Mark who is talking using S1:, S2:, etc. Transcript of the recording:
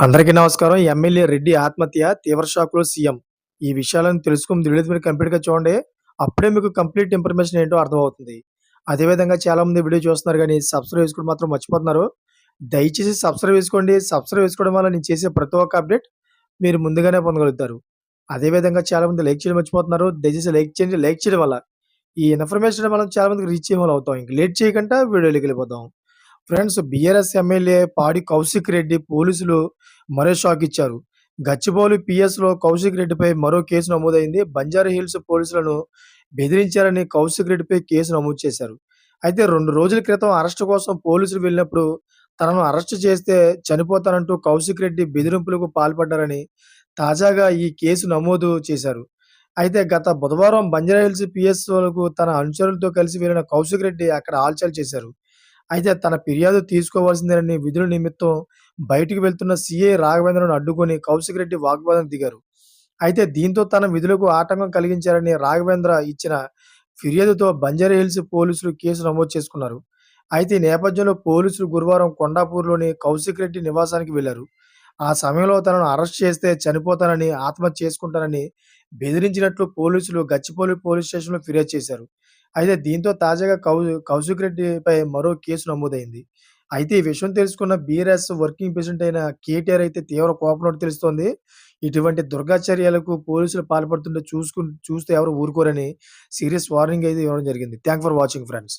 S1: అందరికీ నమస్కారం. ఎమ్మెల్యే రెడ్డి ఆత్మహత్య తీవ్ర షాక్‌లో సీఎం. ఈ విషయాలను తెలుసుకుని వీడియో మీరు కంప్లీట్‌గా చూడండి. అప్పుడే మీకు కంప్లీట్ ఇన్ఫర్మేషన్ ఏంటో అర్థమవుతుంది. అదేవిధంగా చాలామంది వీడియో చూస్తున్నారు కానీ సబ్స్క్రైబ్ చేసుకోవడం మాత్రం మర్చిపోతున్నారు. దయచేసి సబ్స్క్రైబ్ చేసుకోండి. సబ్స్క్రైబ్ చేసుకోవడం వల్ల నేను చేసే ప్రతి ఒక్క అప్డేట్ మీరు ముందుగానే పొందగలుగుతారు. అదేవిధంగా చాలామంది లైక్ చేయడం మర్చిపోతున్నారు. దయచేసి లైక్ చేయండి. లైక్ చేయడం వల్ల ఈ ఇన్ఫర్మేషన్ మనం చాలామందికి రీచ్ అయ్యేవాళ్ళం అవుతాం. ఇంక లేట్ చేయకుండా వీడియోలోకెళ్ళిపోదాం. ఫ్రెండ్స్ బీఆర్ఎస్ ఎమ్మెల్యే పాడి కౌశిక్ రెడ్డి పోలీసులు మరో షాక్ ఇచ్చారు. గచ్చిబౌలి పిఎస్లో కౌశిక్ రెడ్డిపై మరో కేసు నమోదైంది. బంజారా హిల్స్ పోలీసులను బెదిరించారని కౌశిక్ రెడ్డిపై కేసు నమోదు చేశారు. అయితే రెండు రోజుల క్రితం అరెస్టు కోసం పోలీసులు వెళ్ళినప్పుడు తనను అరెస్టు చేస్తే చనిపోతానంటూ కౌశిక్ రెడ్డి బెదిరింపులకు పాల్పడ్డారని తాజాగా ఈ కేసు నమోదు చేశారు. అయితే గత బుధవారం బంజారాహిల్స్ వరకు తన అనుచరులతో కలిసి వెళ్ళిన కౌశిక్ రెడ్డి అక్కడ ఆల్చల్ చేశారు. అయితే తన ఫిర్యాదు తీసుకోవాల్సిందేనని విధుల నిమిత్తం బయటికి వెళ్తున్న సీఏ రాఘవేంద్రను అడ్డుకొని కౌశిక్ రెడ్డి వాగ్వాదం దిగారు. అయితే దీంతో తన విధులకు ఆటంకం కలిగించారని రాఘవేంద్ర ఇచ్చిన ఫిర్యాదుతో బంజారాహిల్స్ పోలీసులు కేసు నమోదు చేసుకున్నారు. అయితే ఈ నేపథ్యంలో పోలీసులు గురువారం కొండాపూర్‌లోని కౌశిక్ రెడ్డి నివాసానికి వెళ్ళారు. ఆ సమయంలో తనను అరెస్ట్ చేస్తే చనిపోతానని, ఆత్మహత్య చేసుకుంటానని బెదిరించినట్లు పోలీసులు గచ్చిపోలి పోలీస్ స్టేషన్‌లో ఫిర్యాదు చేశారు. అయితే దీంతో తాజాగా కౌ కౌశిక్ రెడ్డిపై మరో కేసు నమోదైంది. అయితే ఈ విషయం తెలుసుకున్న బీఆర్ఎస్ వర్కింగ్ ప్రెసిడెంట్ అయిన కేటీఆర్ అయితే తీవ్ర కోపంలో తెలుస్తోంది. ఇటువంటి దుర్గాచర్యలకు పోలీసులు పాల్పడుతుంటే చూసుకుం చూస్తే ఎవరు ఊరుకోరని సీరియస్ వార్నింగ్ అయితే ఇవ్వడం జరిగింది. Thank for watching friends.